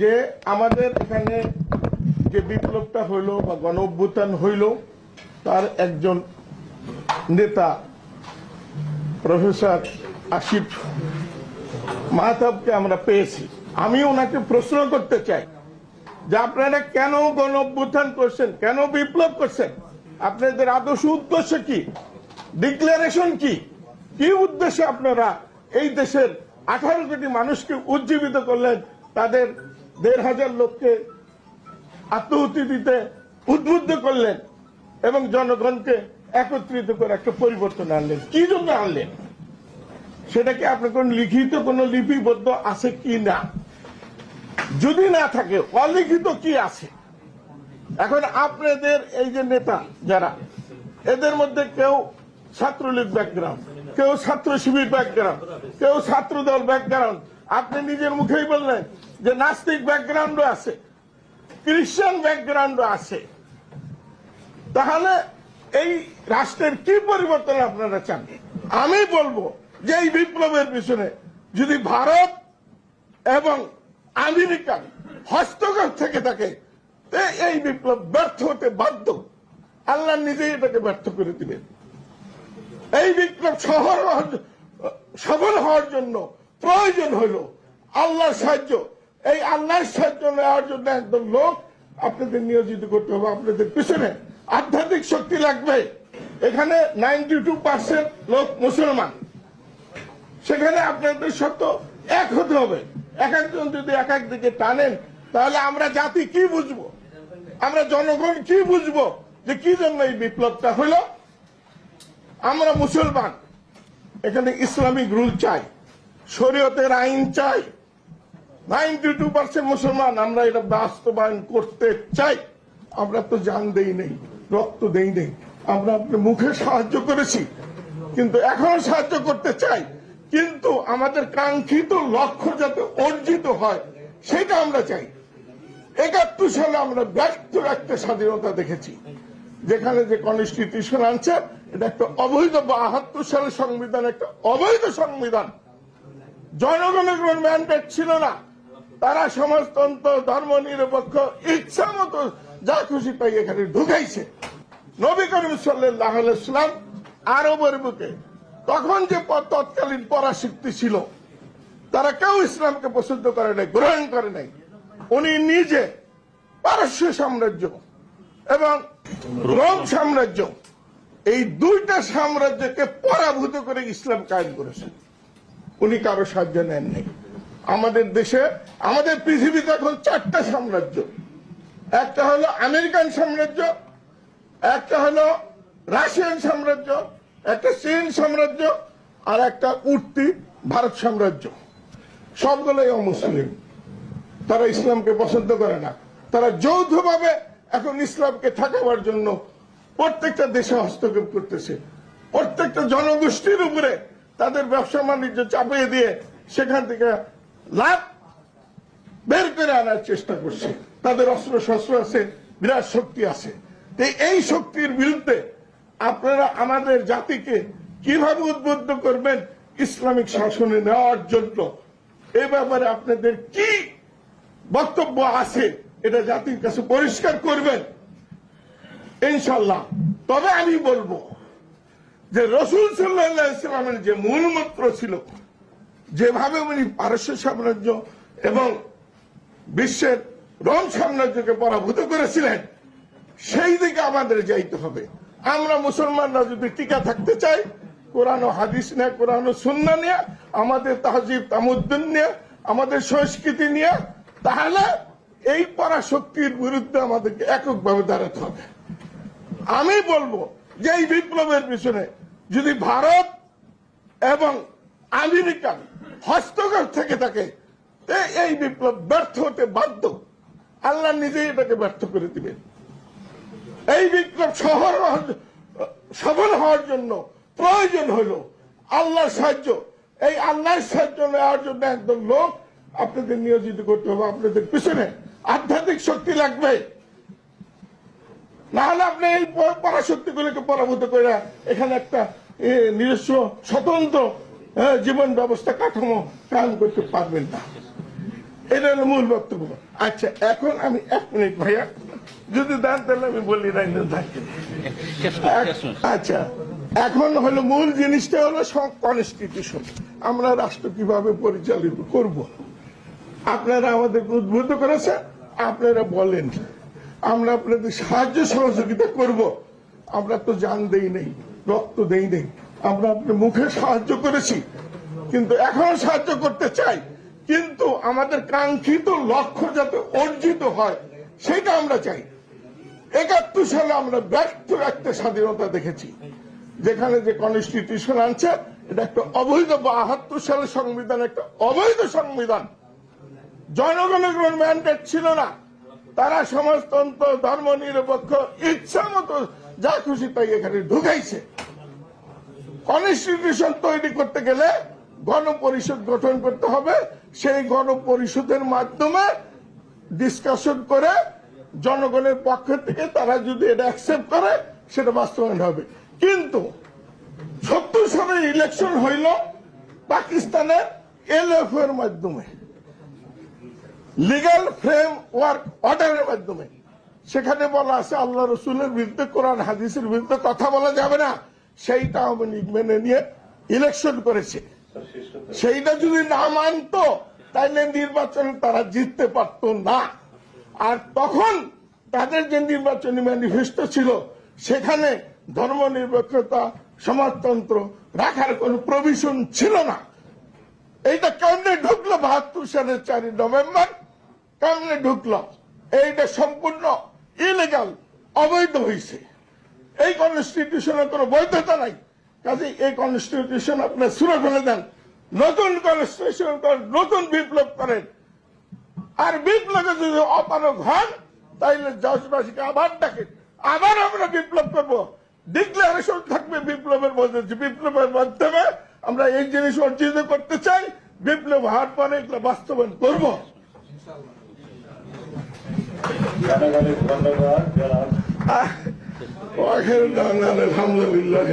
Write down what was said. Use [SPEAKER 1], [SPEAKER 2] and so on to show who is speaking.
[SPEAKER 1] যে আমাদের এখানে যে বিপ্লবটা হইল বা গণ অভ্যুত্থান হইল, তার একজন নেতা, প্রফেসর আসিফ মাহতাবকে আমরা পেয়েছি। আমি ওনাকে প্রশ্ন করতে চাই যে আপনারা কেন গণ অভ্যুত্থান করছেন? কেন বিপ্লব করছেন? আপনাদের আদর্শ উদ্দেশ্য কি? ডিক্লারেশন কি? কি উদ্দেশ্যে আপনারা এই দেশের আঠারো কোটি মানুষকে উজ্জীবিত করলেন? তাদের দেড় হাজার লোককে আত্মহতি দিতে উদ্বুদ্ধ করলেন এবং জনগণকে একত্রিত করে একটা পরিবর্তন আনলেন। কি জন্য আনলেন? সেটা কি আপনার কোন লিখিত কোন লিপিবদ্ধ আছে কি না? যদি না থাকে, অলিখিত কি আছে? এখন আপনাদের এই যে নেতা যারা, এদের মধ্যে কেউ ছাত্রলীগ ব্যাকগ্রাউন্ড কেউ ছাত্র শিবির ব্যাকগ্রাউন্ড কেউ ছাত্র দল ব্যাকগ্রাউন্ড আপনি নিজের মুখেই বললেন যে নাস্তিক ব্যাকগ্রাউন্ডও আছে খ্রিস্টান ব্যাকগ্রাউন্ডও আছে। তাহলে এই রাষ্ট্রের কি পরিবর্তন আপনারা চান? আমি বলব যে এই বিপ্লবের পিছনে যদি ভারত এবং আমেরিকান হস্তক্ষেপ থেকে থাকে এই বিপ্লব ব্যর্থ হতে বাধ্য। আল্লাহ নিজেই এটাকে ব্যর্থ করে দিবেন। এই বিপ্লব শহর সফল হওয়ার জন্য প্রয়োজন হইল আল্লাহর সাহায্য। এই আল্লাহর সাহায্য নেওয়ার জন্য একদম লোক আপনাদের নিয়োজিত করতে হবে আপনাদের পিছনে। আধ্যাত্মিক শক্তি লাগবে। এখানে নাইনটি টু পার্সেন্ট লোক মুসলমান। সেখানে আপনাদের সত্য এক হতে হবে। এক একজন যদি এক এক দিকে টানেন, তাহলে আমরা জাতি কি বুঝব? আমরা জনগণ কি বুঝব যে কি জন্য এই বিপ্লবটা হলো? আমরা মুসলমান। এখানে ইসলামিক রুল চাই। শরীয়তের আইন চাই। নাইনটি টু পার্সেন্ট মুসলমান, আমরা এটা বাস্তবায়ন করতে চাই। আমরা তো জান দেই নেই, রক্ত দেই নেই। আমরা মুখে সাহায্য করেছি, কিন্তু এখনও সাহায্য করতে চাই। কিন্তু আমাদের কাঙ্ক্ষিত লক্ষ্য যাতে অর্জিত হয়, সেটা আমরা চাই। একাত্তর সালে আমরা ব্যর্থ একটা স্বাধীনতা দেখেছি, যেখানে যে কনস্টিটিউশন আনছে এটা একটা অবৈধ বাহাত্তর সালের সংবিধান, একটা অবৈধ সংবিধান। জনগণের ম্যান্ডেট ছিল না। তারা সমাজতন্ত্র, ধর্ম নিরপেক্ষ, ইচ্ছা মতো যা খুশি তাই এখানে ঢুকাইছে। নবী করিম সাল্লাহ ইসলাম আরবের বুকে তখন যে তৎকালীন পরাশক্তি ছিল, তারা কেউ ইসলামকে পছন্দ করে নাই, গ্রহণ করে নাই। উনি নিজে পারস্য সাম্রাজ্য এবং রোম সাম্রাজ্য, এই দুইটা সাম্রাজ্যকে পরাভূত করে ইসলাম কায়েম করেছেন। উনি কারও সাহায্য নেন নাই। আমাদের দেশে, আমাদের পৃথিবীতে এখন চারটা সাম্রাজ্য। একটা হলো আমেরিকান সাম্রাজ্য, একটা হলো রাশিয়ান সাম্রাজ্য, একটা চীন সাম্রাজ্য, আর একটা উঠতি ভারত সাম্রাজ্য। সবগুলোই অমুসলিম। তারা ইসলামকে পছন্দ করে না। তারা যৌথভাবে এখন ইসলামকে ঠেকাবার জন্য প্রত্যেকটা দেশে হস্তক্ষেপ করতেছে। প্রত্যেকটা জনগোষ্ঠীর উপরে তাদের ব্যবসা বাণিজ্য চাপিয়ে দিয়ে সেখান থেকে লাভ বের করে আনার চেষ্টা করছে তাদের অস্ত্র শস্ত্র আছে বিরাট শক্তি আছে এই শক্তির বিরুদ্ধে আপনারা আমাদের জাতিকে কীভাবে উদ্বুদ্ধ করবেন ইসলামিক শাসনে নেওয়ার জন্য এ ব্যাপারে আপনাদের কি বক্তব্য আছে এটা জাতির কাছে পরিষ্কার করবেন ইনশাল্লাহ তবে আমি বলব যে রসুল সাল্লাহ ইসলামের যে মূল মন্ত্র ছিল যেভাবে উনি পারস্য সাম্রাজ্য এবং বিশ্বের রোম সাম্রাজ্যকে পরাভূত করেছিলেন, সেই দিকে আমাদের যাইতে হবে। আমরা মুসলমানরা যদি টিকা থাকতে চাই, কোরআন হাদিস নিয়ে, কোরআন সুন্না নিয়ে, আমাদের তাহজিব তামুদ্দিন নিয়ে, আমাদের সংস্কৃতি নিয়ে, তাহলে এই পরাশক্তির বিরুদ্ধে আমাদেরকে এককভাবে দাঁড়াতে হবে। আমি বলব যে এই বিপ্লবের পিছনে যদি ভারত এবং আমেরিকার হস্তক্ষেপ থেকে থাকে এই বিপ্লব ব্যর্থ হতে বাধ্য। আল্লাহ নিজেই এটাকে ব্যর্থ করে দিবেন। এই বিপ্লব শহর সফল হওয়ার জন্য প্রয়োজন হইল আল্লাহর সাহায্য। এই আল্লাহর সাহায্য নেওয়ার জন্য একদম লোক আপনাদের নিয়োজিত করতে হবে, আপনাদের পিছনে আধ্যাত্মিক শক্তি লাগবে। না হলে আপনি এই পরাশক্তিগুলোকে পরাভূত করে এখানে একটা নিজস্ব স্বতন্ত্র জীবন ব্যবস্থা কাঠামো কায়েম করতে পারবেন না। এটা হলো মূল বক্তব্য। আচ্ছা এখন আমি এক মিনিট ভাইয়া যদি দেন তাহলে আমি বলি আচ্ছা এখন হলো মূল জিনিসটা হলো কনস্টিটিউশন আমরা রাষ্ট্র কীভাবে পরিচালিত করব? আপনারা আমাদেরকে উদ্বুদ্ধ করেছেন আপনারা বলেন। আমরা আপনাদের সাহায্য সহযোগিতা করব। আমরা তো জান দেই নেই রক্ত দেই নেই। আমরা আপনার মুখে সাহায্য করেছি, কিন্তু এখনও সাহায্য করতে চাই। কিন্তু আমাদের কাঙ্ক্ষিত লক্ষ্য যাতে অর্জিত হয়, সেটা আমরা চাই। একাত্তর সালে আমরা ব্যর্থ একটা স্বাধীনতা দেখেছি, যেখানে যে কনস্টিটিউশন আনছে, এটা একটা অবৈধ বাহাত্তর সালের সংবিধান, একটা অবৈধ সংবিধান। জনগণের কোন ম্যান্ডেট ছিল না। তারা সমাজতন্ত্র, ধর্ম, নিরপেক্ষ ইচ্ছা মতো যা খুশি তাই এখানে ঢুকাইছে। কনস্টিটিউশন তৈরি করতে গেলে গণপরিষদ গঠন করতে হবে। সেই গণপরিষদের মাধ্যমে ডিসকাশন করে জনগণের পক্ষ থেকে তারা যদি এটা অ্যাকসেপ্ট করে, সেটা বাস্তবায়ন হবে। কিন্তু সত্তর সালে ইলেকশন হইল পাকিস্তানের এলএফ এর মাধ্যমে। লিগাল ফ্রেম ওয়ার্ক অর্ডারের মাধ্যমে। সেখানে বলা আছে, আল্লাহ রসুলের বিরুদ্ধে কোরআন, হাদিসের বিরুদ্ধে কথা বলা যাবে না। সেইটা আওয়ামী লীগ মেনে নিয়ে ইলেকশন করেছে। সেইটা যদি না মানতো, তাইলে নির্বাচনে তারা জিততে পারতো না। আর তখন তাদের যে নির্বাচনী ম্যানিফেস্টো ছিল, সেখানে ধর্ম নিরপেক্ষতা, সমাজতন্ত্র রাখার কোন প্রভিশন ছিল না। এইটা কেমনে ঢুকলো বাহাত্তর সালের চারই নভেম্বর? কেমনে ঢুকলো? এইটা সম্পূর্ণ ইলিগাল অবৈধ হয়েছে এই কনস্টিটিউশনের কোনো বৈধতা নাই। কাজে এই কনস্টিটিউশন আপনি সুরে ফেলে দেন। নতুন কনস্টিটিউশন করেন নতুন বিপ্লব করেন। আর বিপ্লবে যদি অপারক হন তাইলে জজবাসীকে আবার ডাকেন। আবার আমরা বিপ্লব করব। ডিক্লারেশন থাকবে বিপ্লবের মধ্যে। বিপ্লবের মাধ্যমে আমরা এই জিনিস অর্জিত করতে চাই। বিপ্লব হওয়ার পরে এগুলো বাস্তবায়ন করব।
[SPEAKER 2] ধন্যবাদ
[SPEAKER 1] আলহামদুলিল্লাহ